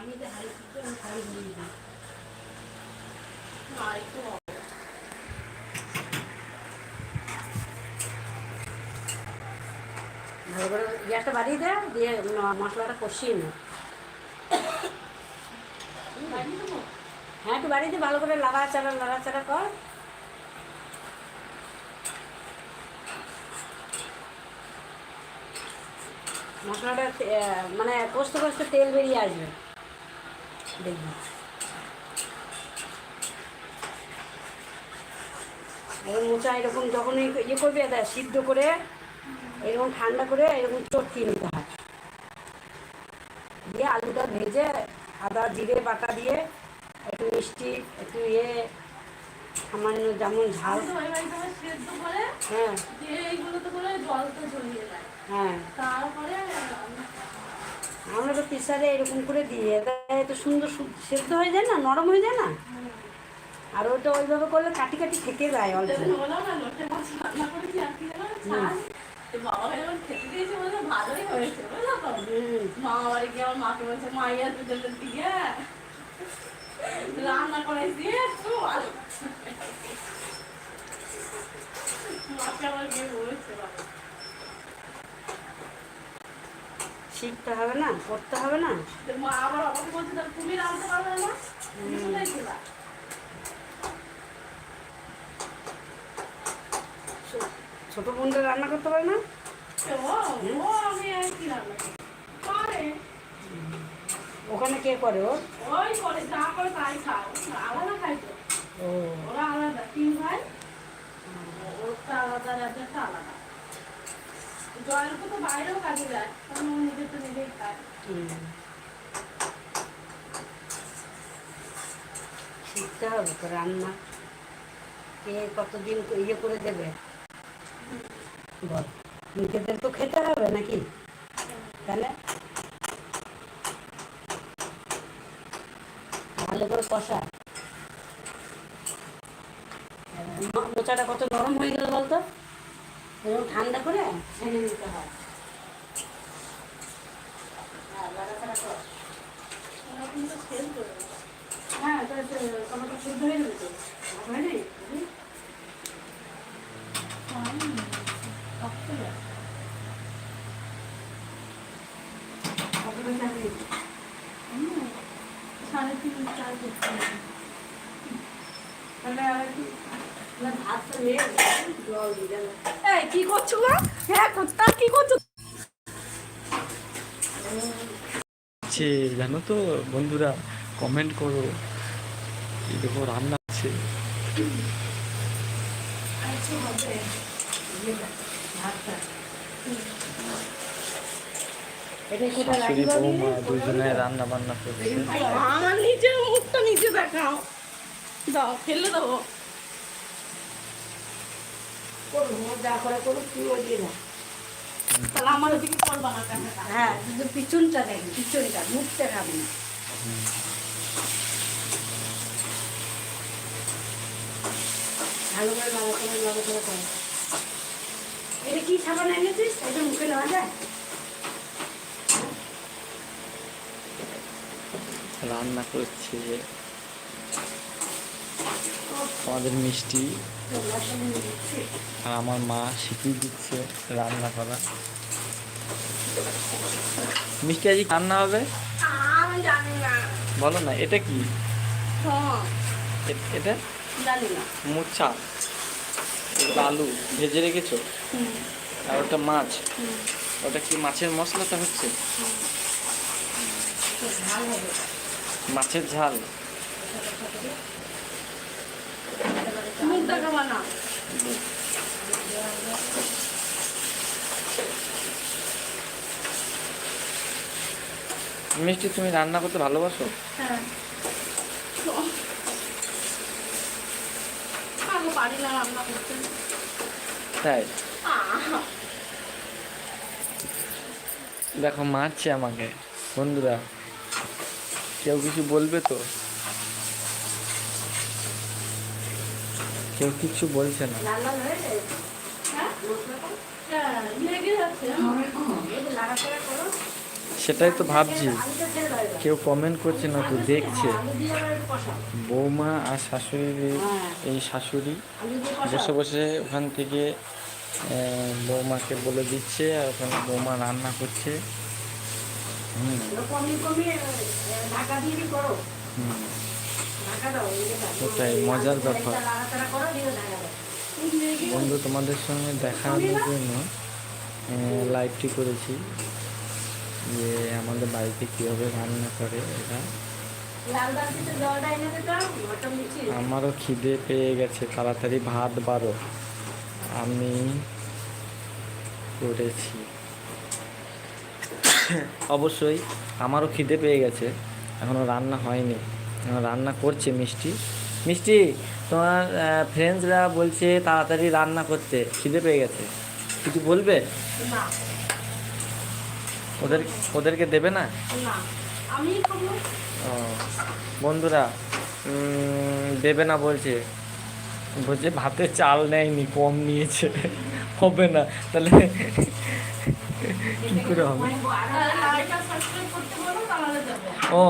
আমি যে হাড়ি দিতে আমি হাড়ি দিয়ে দিই। আর একটু ভালো করে গ্যাসটা বাড়িয়ে দে দিয়ে মশলাটা কষিয়ে নে। হ্যাঁ একটু বাড়িয়ে দে ভালো করে লাড়াচাড়া লাড়াচাড়া কর। মশলাটা মানে কষতে কষতে তেল বেরিয়ে আসবে। দেখবি এবার মোচা এরকম যখন ইয়ে করবি এটা সিদ্ধ করে এরকম ঠান্ডা করে এরকম চটকিয়ে নিতে হয়। দিয়ে আলুটা ভেজে আদা জিরে বাটা দিয়ে একটু মিষ্টি একটু ইয়ে সামান্য যেমন ঝাল। হ্যাঁ। দিয়ে দেয়। হ্যাঁ। তারপরে আমরা তো প্রেসারে এরকম করে দিয়ে দেয় তো সুন্দর সেদ্ধ হয়ে যায় না নরম হয়ে যায় না? আর ওটা ওইভাবে করলে কাটি কাটি থেকে যায় অল্প। রান্না করেছি আর কি জানো ছাড় তো বাবা যখন খেতে দিয়েছে বলে ভালোই হয়েছে বুঝলো তো? হুম। মা বাড়ি গিয়ে আমার মাকে গিয়ে বলেছে বাবা শিখতে হবে না করতে হবে না। ছোট বোনটা রান্না করতে পারে না? তো ও ও আমি আর কি রান্না করি? ওখানে কে করে ও ওই করে যা করে তাই খাও আলাদা খাই তো। ওরা আলাদা তিন ভাই। ওরটা আলাদা রাজারটা আলাদা। শিখতে হবে তো রান্না। কে কতদিন ইয়ে করে দেবে? বল, নিজেদের তো খেতে হবে নাকি? তাহলে? ভালো করে কষা। মোচাটা কত নরম হয়ে গেল বলতো? এরকম ঠান্ডা করে ছেড়ে নিতে হয়। হ্যাঁ, টমেটো সিদ্ধ হয়ে যাবে তো। হয় নাই? সাড়ে তিন চার করতে। তাহলে আর কি এই কি করছ হ্যাঁ কি করছ? জানো তো বন্ধুরা কমেন্ট করো। এই দেখো রান্না আছে শাশুড়ি বৌমা দুজনে রান্না বান্না করছে। আমার নিজের মুখটা নিজে দেখাও। দাও ফেলে দেবো। করব, ও যা করে করুক, তুই ওই দিয়ে দাও। তাহলে আমার ওদিকে করবা না। হ্যাঁ শুধু পিছনটা দেখ পিছনটা মুখটা খাবি না ভালো করে ভালো করে ভালো করে করে। এটা কি সাবান এনেছিস? এটা মুখে নেওয়া যায়? রান্না করছে। আমাদের মিষ্টি। আর আমার মা শিখিয়ে দিচ্ছে রান্না করা। মিষ্টি আজকে রান্না হবে? বলো না, এটা কি? এটা? মোচা। আলু, ভেজে রেখেছো? আর ওটা মাছ। ওটা কি মাছের মশলাটা হচ্ছে? মাছের ঝাল। মিষ্টি তুমি রান্না করতে ভালোবাসো? হ্যাঁ। পারি না রান্না করতে। তাই? দেখো মারছে আমাকে। বন্ধুরা কেউ কিছু বলবে তো? কেউ কিছু বলছে না সেটাই তো ভাবছি। কেউ কমেন্ট করছে না তো দেখছে। বৌমা আর শাশুড়ি হ্যাঁ। এই শাশুড়ি বসে বসে ওখান থেকে বৌমাকে বলে দিচ্ছে আর ওখানে বৌমা রান্না করছে হুম ওটাই, মজার ব্যাপার। বন্ধু তোমাদের সঙ্গে দেখানোর জন্য লাইভটি করেছি যে আমাদের বাড়িতে কীভাবে রান্না করে মিষ্টি আমারও খিদে পেয়ে গেছে তাড়াতাড়ি ভাত বারো। আমি করেছি। অবশ্যই আমারও খিদে পেয়ে গেছে এখনও রান্না হয়নি। রান্না করছে মিষ্টি। মিষ্টি তোমার ফ্রেন্ডসরা বলছে তাড়াতাড়ি রান্না করতে। খিদে পেয়ে গেছে। কিছু বলবে? ওদের ওদেরকে দেবে না? ও বন্ধুরা দেবে না বলছে। বলছে ভাতে চাল নেয়নি কম নিয়েছে। হবে না। তাহলে কি করে হবে? দেবো ও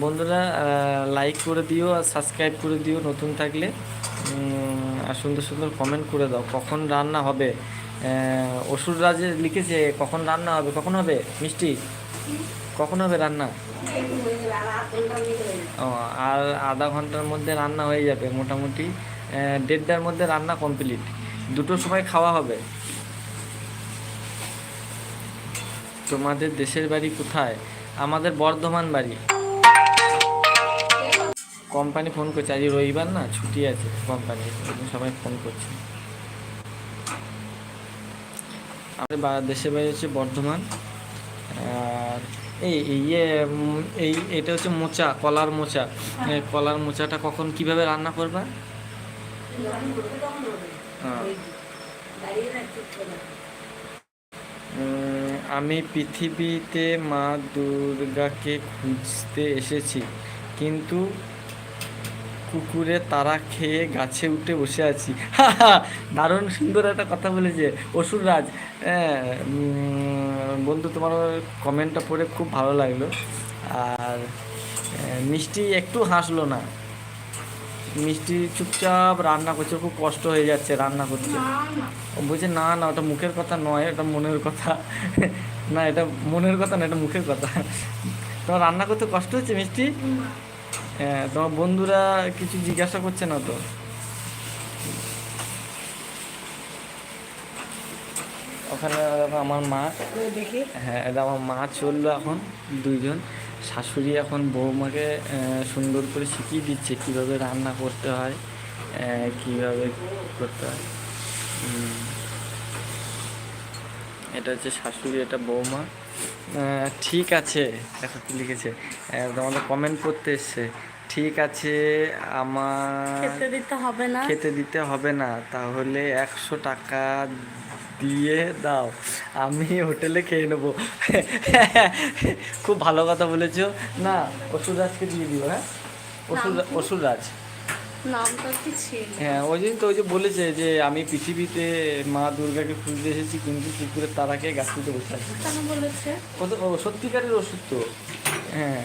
বন্ধুরা লাইক করে দিও আর সাবস্ক্রাইব করে দিও নতুন থাকলে। আর সুন্দর সুন্দর কমেন্ট করে দাও। কখন রান্না হবে? আহ, অসুর রাজে লিখেছে কখন রান্না হবে? কখন হবে? মিষ্টি? কখন হবে রান্না? ও আর আধা ঘণ্টার মধ্যে রান্না হয়ে যাবে মোটামুটি। দেড়টার মধ্যে রান্না কমপ্লিট দুটোর সময় খাওয়া হবে। তোমাদের দেশের বাড়ি কোথায়? আমাদের বর্ধমান বাড়ি। কোম্পানি ফোন করছে, আজ রবিবার না? ছুটি আছে কোম্পানি সবাই ফোন করছে। আমাদের দেশের বাড়ি হচ্ছে বর্ধমান। আর এই ইয়ে এই, এটা হচ্ছে মোচা, কলার মোচা। কলার মোচাটা কখন কীভাবে রান্না করবে? হ্যাঁ। আমি পৃথিবীতে মা দুর্গাকে খুঁজতে এসেছি, কিন্তু কুকুরে তারা খেয়ে গাছে উঠে বসে আছি। দারুণ সুন্দর একটা কথা বলেছে। অসুররাজ হ্যাঁ বন্ধু, তোমার কমেন্টটা পড়ে খুব ভালো লাগল। আর মিষ্টি একটু হাসলো না। মিষ্টি চুপচাপ রান্না করছে খুব কষ্ট হয়ে যাচ্ছে রান্না করতে। না ও বলছে না না ওটা মুখের কথা নয় ওটা মনের কথা। না এটা মনের কথা না এটা মুখের কথা। তোমার রান্না করতে কষ্ট হচ্ছে মিষ্টি? হ্যাঁ তোমার বন্ধুরা কিছু জিজ্ঞাসা করছে না তো? ওখানে আমার মা দেখি। হ্যাঁ এটা আমার মা চলল এখন দুইজন। শাশুড়ি এখন বৌমাকে সুন্দর করে শিখিয়ে দিচ্ছে কীভাবে রান্না করতে হয় কীভাবে করতে হয়। এটা হচ্ছে শাশুড়ি এটা বৌমা। ঠিক আছে দেখো কি লিখেছে? তোমাদের কমেন্ট করতে এসছে। ঠিক আছে আমার খেতে দিতে হবে না। খেতে দিতে হবে না তাহলে একশো টাকা দিয়ে দাও আমি হোটেলে খেয়ে নেব। খুব ভালো কথা বলেছ। না অসুররাজকে দিয়ে দিও হ্যাঁ? কি? ছিল? হ্যাঁ ওই জন্য তো ওই যে বলেছে যে আমি পৃথিবীতে মা দুর্গাকে খুঁজতে এসেছি কিন্তু কুকুরের তারাকে গাছটিতে বসে আছি। ও সত্যিকারের ওষুধ তো। হ্যাঁ।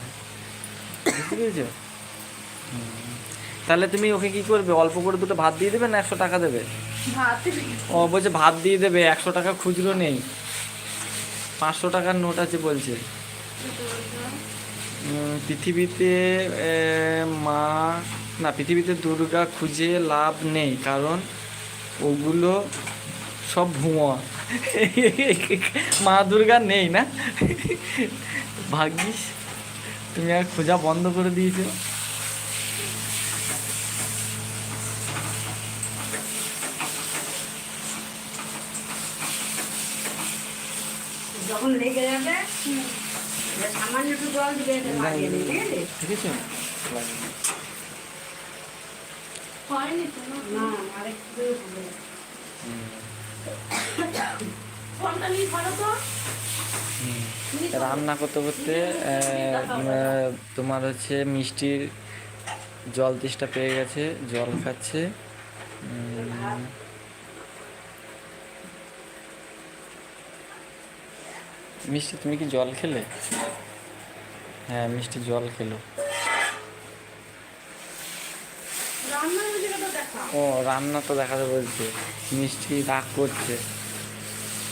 বুঝতে পেরেছ? তাহলে তুমি ওকে কি করবে? অল্প করে দুটো ভাত দিয়ে দেবে না একশো টাকা দেবে? ও বলছে ভাত দিয়ে দেবে, একশো টাকা খুচরো নেই। পাঁচশো টাকার নোট আছে বলছে। পৃথিবীতে মা, না, পৃথিবীতে দুর্গা খুঁজে লাভ নেই, কারণ ওগুলো সব ভুয়া। মা দুর্গা নেই না? ভাগ্যিস, তুমি আর খোঁজা বন্ধ করে দিয়েছ। যখন লেগে যাবে? সামান্য একটু জল দিবে লাগিয়ে দিবে ঠিক আছে ঠিক আছে। হয়নি তো না? না আরেকটু ফোনটা নিয়ে ধরো তো? রান্না করতে করতে তোমার হচ্ছে মিষ্টির জল তেষ্টা পেয়ে গেছে জল খাচ্ছে। মিষ্টি তুমি কি জল খেলে? হ্যাঁ মিষ্টি জল খেলো। ও রান্না তো দেখাতে বলছে। মিষ্টি রাগ করছে।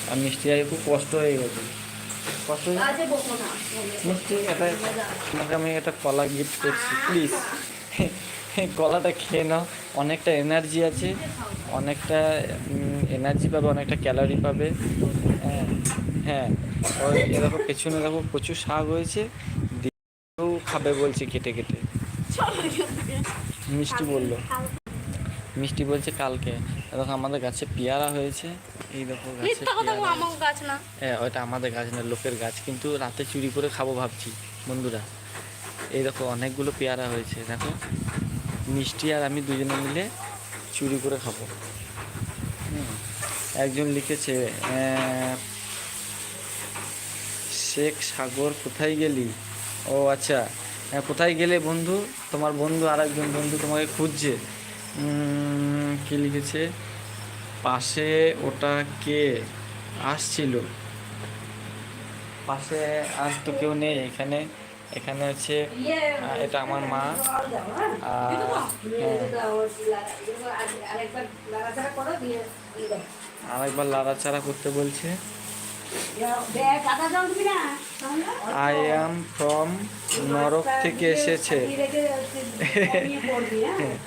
আর মিষ্টি আগে খুব কষ্ট হয়ে গেছে। কষ্ট মিষ্টি এটা তোমাকে আমি একটা কলা গিফট করছি প্লিজ কলাটা খেয়ে নাও। অনেকটা এনার্জি আছে। অনেকটা এনার্জি পাবে অনেকটা ক্যালোরি পাবে। হ্যাঁ হ্যাঁ। এরকম পেছনে দেখো প্রচুর শাক হয়েছে। দিয়েও খাবে বলছে কেটে কেটে। মিষ্টি বলল। মিষ্টি বলছে কালকে। দেখো আমাদের গাছে পেয়ারা হয়েছে। এই দেখো গাছে হ্যাঁ ওইটা আমাদের গাছ না লোকের গাছ। কিন্তু রাতে চুরি করে খাব ভাবছি বন্ধুরা। এই দেখো অনেকগুলো পেয়ারা হয়েছে। দেখো মিষ্টি আর আমি দুজনে মিলে চুরি করে খাব। একজন লিখেছে শেখ সাগর কোথায় গেলি? ও আচ্ছা। হ্যাঁ, কোথায় গেলে বন্ধু? তোমার বন্ধু আর একজন বন্ধু তোমাকে খুঁজছে। কি লিখেছে? পাশে ওটা কে? আসছিল। পাশে আর তো কেউ নেই এখানে। এখানে হচ্ছে এটা আমার মা। হ্যাঁ? আরেকবার লাড়াচাড়া করতে বলছে। আই অ্যাম ফ্রম নরক থেকে এসেছে। হ্যাঁ?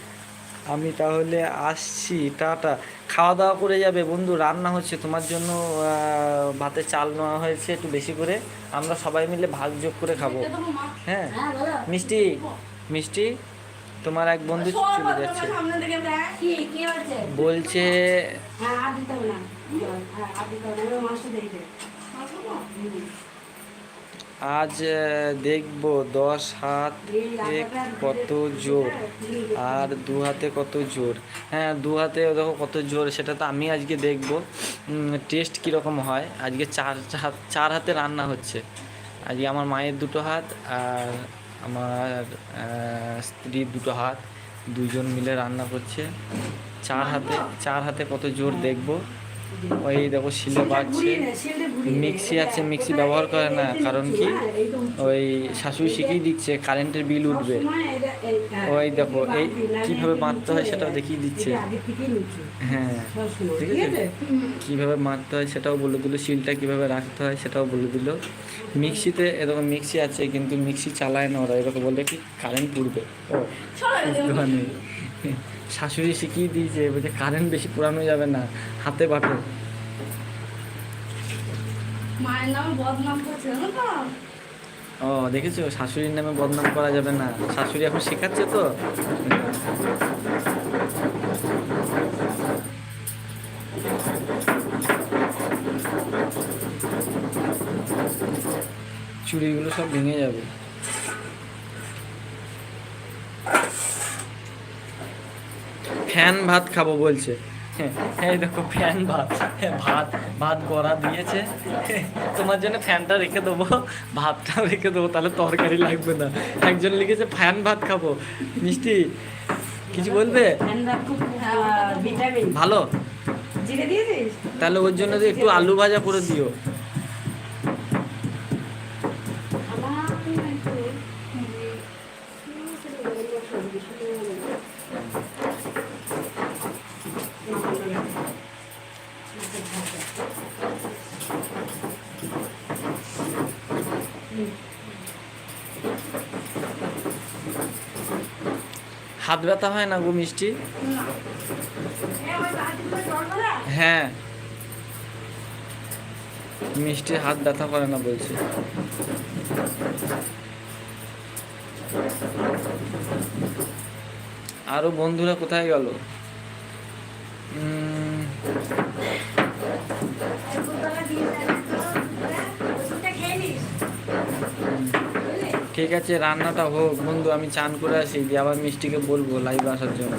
আমি তাহলে আসছি টাটা। খাওয়া দাওয়া করে যাবে। বন্ধু রান্না হচ্ছে। তোমার জন্য ভাতে চাল নেওয়া হয়েছে একটু বেশি করে। আমরা সবাই মিলে ভাগ যোগ করে খাব। হ্যাঁ। হ্যাঁ, মিষ্টি মিষ্টি তোমার এক বন্ধু চলে যাচ্ছে? বলছে আজ দেখব দশ হাত কত জোর, আর দু হাতে কত জোর। হ্যাঁ দু হাতে দেখো কত জোর, সেটা তো আমি আজকে দেখব। টেস্ট কীরকম হয়? আজকে চার হাত চার হাতে রান্না হচ্ছে। আজকে আমার মায়ের দুটো হাত, আর আমার স্ত্রীর দুটো হাত। দুজন মিলে রান্না করছে। চার হাতে চার হাতে কত জোর দেখব। ওই দেখো শিলে বাড়ছে। মিক্সি আছে মিক্সি ব্যবহার করে না কারণ কি ওই শাশুড়ি শিখিয়ে দিচ্ছে কারেন্টের বিল উঠবে ওই দেখো এই কীভাবে মারতে হয় সেটাও। দেখিয়ে দিচ্ছে হ্যাঁ ঠিক আছে? কীভাবে মারতে হয় সেটাও বলে দিল শিলটা কীভাবে রাখতে হয় সেটাও বলে দিল মিক্সিতে এরকম মিক্সি আছে কিন্তু মিক্সি চালায় না ওরা এরকম বলে কি কারেন্ট পুড়বে ও। শাশুড়ি শিখিয়ে দিয়েছে বলছে কারেন্ট বেশি পুরানো যাবে না হাতে বাটো। মায়ের নামে বদনাম করছে ও দেখেছ? শাশুড়ির নামে বদনাম করা যাবে না। শাশুড়ি এখন শেখাচ্ছে তো। চুড়িগুলো সব ভেঙে যাবে। ফ্যান ভাত খাব বলছে। হ্যাঁ এই দেখো ফ্যান ভাত। হ্যাঁ, ভাত ভাত গড়া দিয়েছে। তোমার জন্য ফ্যানটা রেখে দেবো ভাতটাও রেখে দেবো তাহলে তরকারি লাগবে না। একজন লিখেছে ফ্যান ভাত খাব। মিষ্টি কিছু বলবে? ভালো? তাহলে ওর জন্য একটু আলু ভাজা করে দিও। হাত ব্যথা হয় না গো মিষ্টি? হ্যাঁ। মিষ্টির হাত ব্যথা করে না বলছি। আরও বন্ধুরা কোথায় গেল? ঠিক আছে, রান্নাটা হোক। বন্ধু, আমি চান করে আসি, দিয়ে আবার মিষ্টিকে বলব লাইভ আসার জন্য।